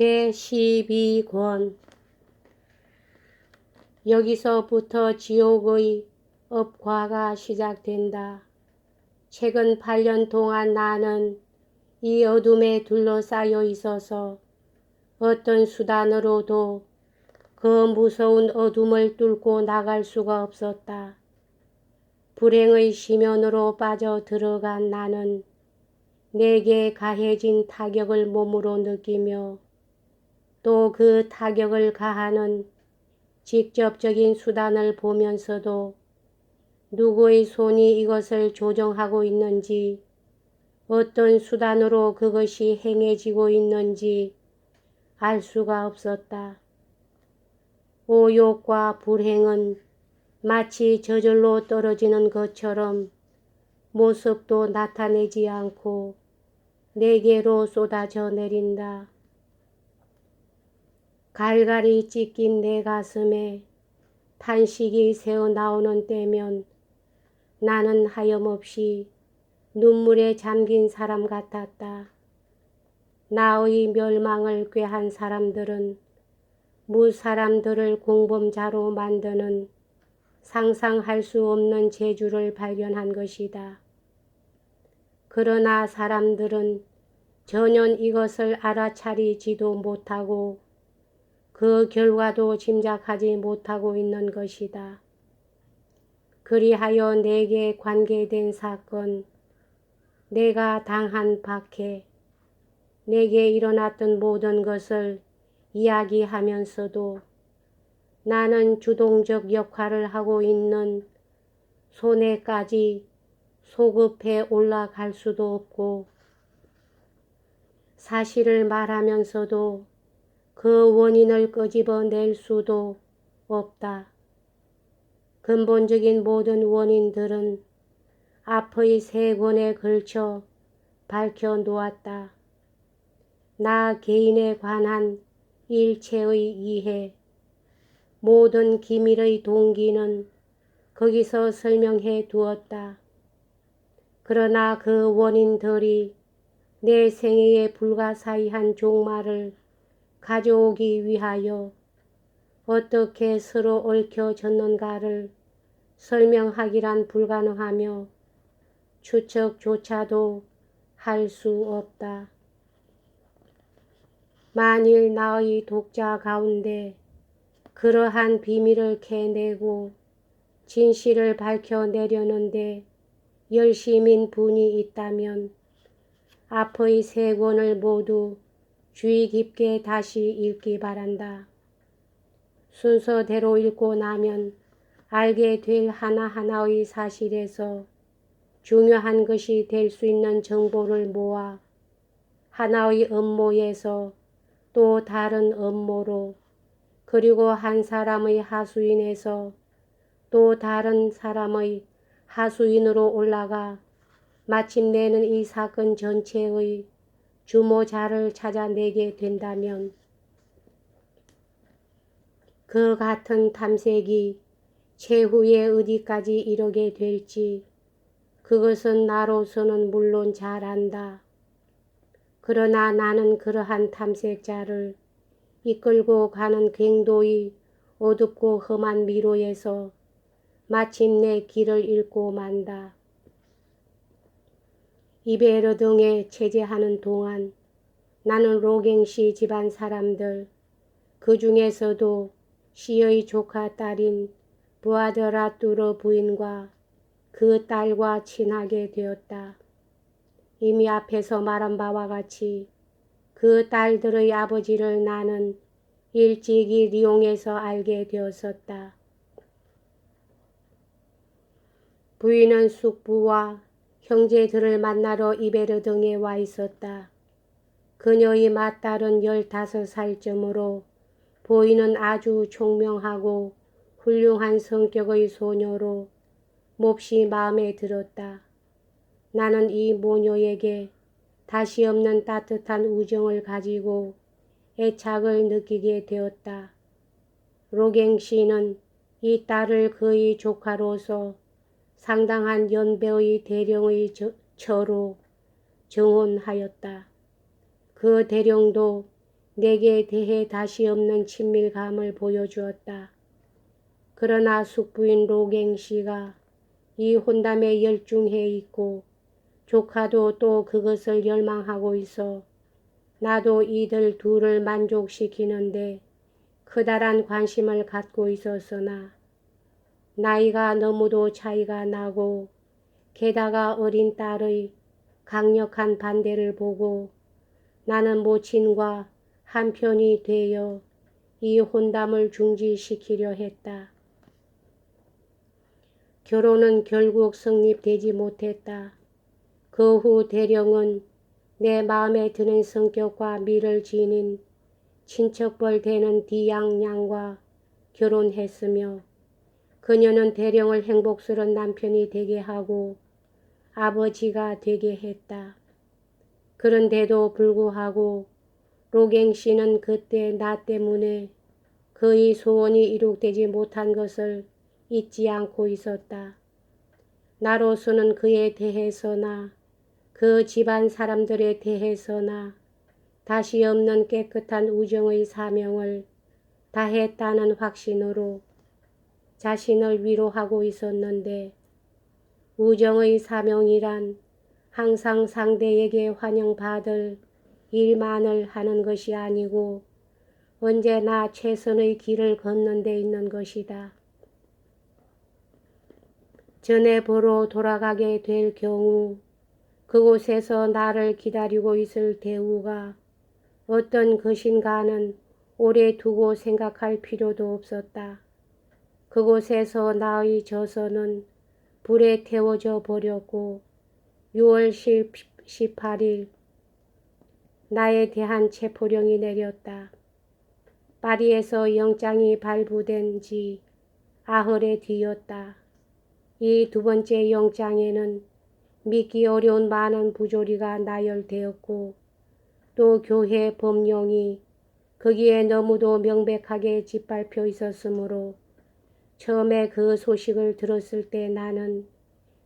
제12권 여기서부터 지옥의 업과가 시작된다. 최근 8년 동안 나는 이 어둠에 둘러싸여 있어서 어떤 수단으로도 그 무서운 어둠을 뚫고 나갈 수가 없었다. 불행의 심연으로 빠져 들어간 나는 내게 가해진 타격을 몸으로 느끼며 또 그 타격을 가하는 직접적인 수단을 보면서도 누구의 손이 이것을 조정하고 있는지 어떤 수단으로 그것이 행해지고 있는지 알 수가 없었다. 오욕과 불행은 마치 저절로 떨어지는 것처럼 모습도 나타내지 않고 내게로 쏟아져 내린다. 갈갈이 찢긴 내 가슴에 탄식이 새어 나오는 때면 나는 하염없이 눈물에 잠긴 사람 같았다. 나의 멸망을 꾀한 사람들은 무사람들을 공범자로 만드는 상상할 수 없는 재주를 발견한 것이다. 그러나 사람들은 전혀 이것을 알아차리지도 못하고 그 결과도 짐작하지 못하고 있는 것이다. 그리하여 내게 관계된 사건, 내가 당한 박해, 내게 일어났던 모든 것을 이야기하면서도 나는 주동적 역할을 하고 있는 손에까지 소급해 올라갈 수도 없고 사실을 말하면서도 그 원인을 끄집어낼 수도 없다. 근본적인 모든 원인들은 앞의 세 권에 걸쳐 밝혀 놓았다. 나 개인에 관한 일체의 이해, 모든 기밀의 동기는 거기서 설명해 두었다. 그러나 그 원인들이 내 생애의 불가사의한 종말을 가져오기 위하여 어떻게 서로 얽혀졌는가를 설명하기란 불가능하며 추측조차도 할 수 없다. 만일 나의 독자 가운데 그러한 비밀을 캐내고 진실을 밝혀내려는데 열심인 분이 있다면 앞의 세 권을 모두 주의 깊게 다시 읽기 바란다. 순서대로 읽고 나면 알게 될 하나하나의 사실에서 중요한 것이 될 수 있는 정보를 모아 하나의 업무에서 또 다른 업무로 그리고 한 사람의 하수인에서 또 다른 사람의 하수인으로 올라가 마침내는 이 사건 전체의 주모자를 찾아내게 된다면 그 같은 탐색이 최후에 어디까지 이르게 될지 그것은 나로서는 물론 잘 안다. 그러나 나는 그러한 탐색자를 이끌고 가는 갱도의 어둡고 험한 미로에서 마침내 길을 잃고 만다. 이베르 등에 체제하는 동안 나는 로갱시 집안 사람들, 그 중에서도 시의 조카 딸인 부아드라뚜르 부인과 그 딸과 친하게 되었다. 이미 앞에서 말한 바와 같이 그 딸들의 아버지를 나는 일찍이 리옹에서 알게 되었었다. 부인은 숙부와 형제들을 만나러 이베르 등에 와 있었다. 그녀의 맏딸은 열다섯 살쯤으로 보이는 아주 총명하고 훌륭한 성격의 소녀로 몹시 마음에 들었다. 나는 이 모녀에게 다시 없는 따뜻한 우정을 가지고 애착을 느끼게 되었다. 로갱 씨는 이 딸을 그의 조카로서 상당한 연배의 대령의 처로 정혼하였다. 그 대령도 내게 대해 다시 없는 친밀감을 보여주었다. 그러나 숙부인 로갱 씨가 이 혼담에 열중해 있고 조카도 또 그것을 열망하고 있어 나도 이들 둘을 만족시키는데 크다란 관심을 갖고 있었으나 나이가 너무도 차이가 나고 게다가 어린 딸의 강력한 반대를 보고 나는 모친과 한편이 되어 이 혼담을 중지시키려 했다. 결혼은 결국 성립되지 못했다. 그 후 대령은 내 마음에 드는 성격과 미를 지닌 친척벌 되는 디양양과 결혼했으며 그녀는 대령을 행복스러운 남편이 되게 하고 아버지가 되게 했다. 그런데도 불구하고 로갱 씨는 그때 나 때문에 그의 소원이 이룩되지 못한 것을 잊지 않고 있었다. 나로서는 그에 대해서나 그 집안 사람들에 대해서나 다시 없는 깨끗한 우정의 사명을 다했다는 확신으로 자신을 위로하고 있었는데 우정의 사명이란 항상 상대에게 환영받을 일만을 하는 것이 아니고 언제나 최선의 길을 걷는 데 있는 것이다. 전에 보러 돌아가게 될 경우 그곳에서 나를 기다리고 있을 대우가 어떤 것인가는 오래 두고 생각할 필요도 없었다. 그곳에서 나의 저서는 불에 태워져 버렸고 6월 18일 나에 대한 체포령이 내렸다. 파리에서 영장이 발부된 지 아흘에 뒤였다. 이 두 번째 영장에는 믿기 어려운 많은 부조리가 나열되었고 또 교회 법령이 거기에 너무도 명백하게 짓밟혀 있었으므로 처음에 그 소식을 들었을 때 나는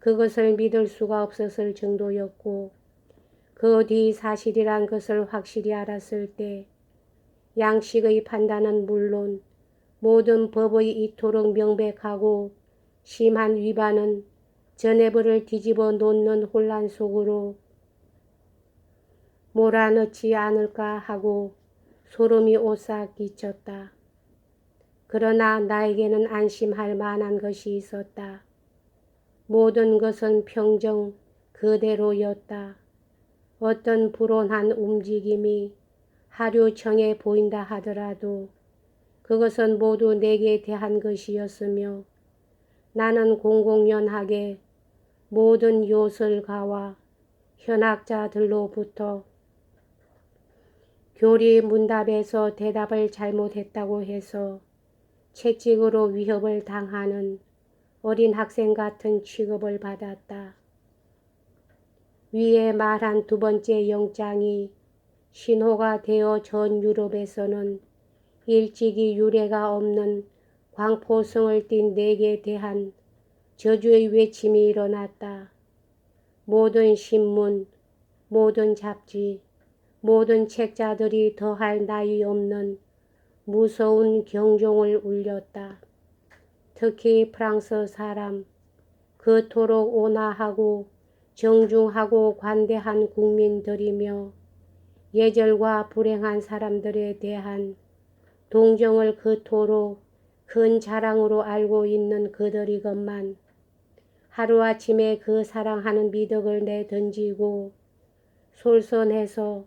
그것을 믿을 수가 없었을 정도였고 그 뒤 사실이란 것을 확실히 알았을 때 양식의 판단은 물론 모든 법의 이토록 명백하고 심한 위반은 전해부를 뒤집어 놓는 혼란 속으로 몰아넣지 않을까 하고 소름이 오싹 끼쳤다. 그러나 나에게는 안심할 만한 것이 있었다. 모든 것은 평정 그대로였다. 어떤 불온한 움직임이 하류청에 보인다 하더라도 그것은 모두 내게 대한 것이었으며 나는 공공연하게 모든 요술가와 현학자들로부터 교리 문답에서 대답을 잘못했다고 해서 채찍으로 위협을 당하는 어린 학생 같은 취급을 받았다. 위에 말한 두 번째 영장이 신호가 되어 전 유럽에서는 일찍이 유례가 없는 광포성을 띤 내게 대한 저주의 외침이 일어났다. 모든 신문, 모든 잡지, 모든 책자들이 더할 나위 없는 무서운 경종을 울렸다. 특히 프랑스 사람, 그토록 온화하고 정중하고 관대한 국민들이며 예절과 불행한 사람들에 대한 동정을 그토록 큰 자랑으로 알고 있는 그들이건만 하루아침에 그 사랑하는 미덕을 내던지고 솔선해서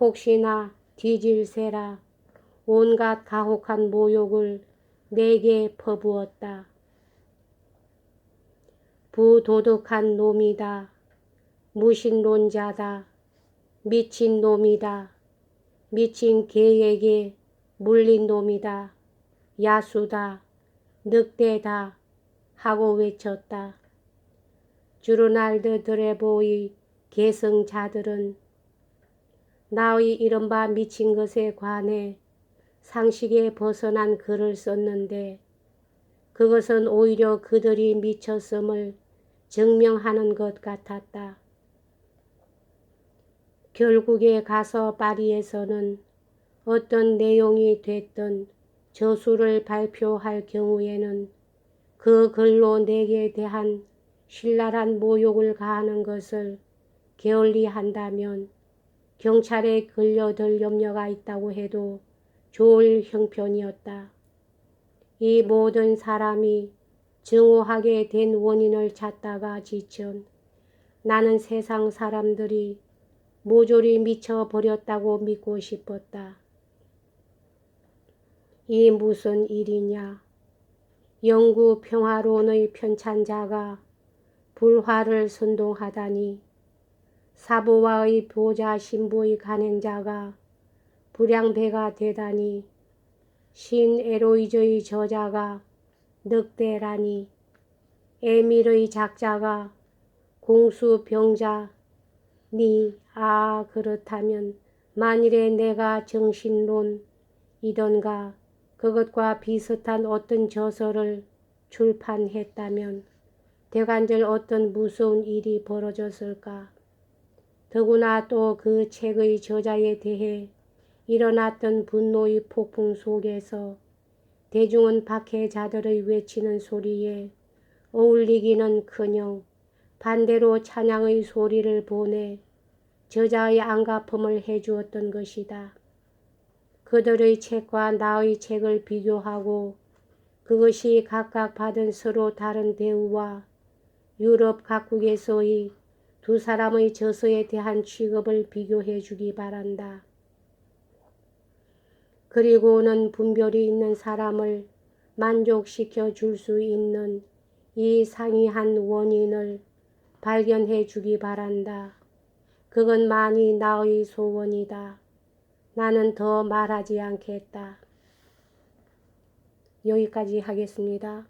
혹시나 뒤질세라 온갖 가혹한 모욕을 내게 퍼부었다. 부도덕한 놈이다. 무신론자다. 미친 놈이다. 미친 개에게 물린 놈이다. 야수다. 늑대다. 하고 외쳤다. 주르날드 드레보의 계승자들은 나의 이른바 미친 것에 관해 상식에 벗어난 글을 썼는데 그것은 오히려 그들이 미쳤음을 증명하는 것 같았다. 결국에 가서 파리에서는 어떤 내용이 됐든 저수를 발표할 경우에는 그 글로 내게 대한 신랄한 모욕을 가하는 것을 게을리한다면 경찰에 끌려들 염려가 있다고 해도 좋을 형편이었다. 이 모든 사람이 증오하게 된 원인을 찾다가 지천 나는 세상 사람들이 모조리 미쳐버렸다고 믿고 싶었다. 이 무슨 일이냐? 영구 평화론의 편찬자가 불화를 선동하다니 사보와의 보좌 신부의 간행자가 불량배가 되다니 신 에로이저의 저자가 늑대라니 에밀의 작자가 공수병자 니 아 그렇다면 만일에 내가 정신론이던가 그것과 비슷한 어떤 저서를 출판했다면 대관절 어떤 무서운 일이 벌어졌을까? 더구나 또 그 책의 저자에 대해 일어났던 분노의 폭풍 속에서 대중은 박해자들의 외치는 소리에 어울리기는 커녕 반대로 찬양의 소리를 보내 저자의 안가품을 해주었던 것이다. 그들의 책과 나의 책을 비교하고 그것이 각각 받은 서로 다른 대우와 유럽 각국에서의 두 사람의 저서에 대한 취급을 비교해 주기 바란다. 그리고는 분별이 있는 사람을 만족시켜 줄 수 있는 이 상이한 원인을 발견해 주기 바란다. 그건 많이 나의 소원이다. 나는 더 말하지 않겠다. 여기까지 하겠습니다.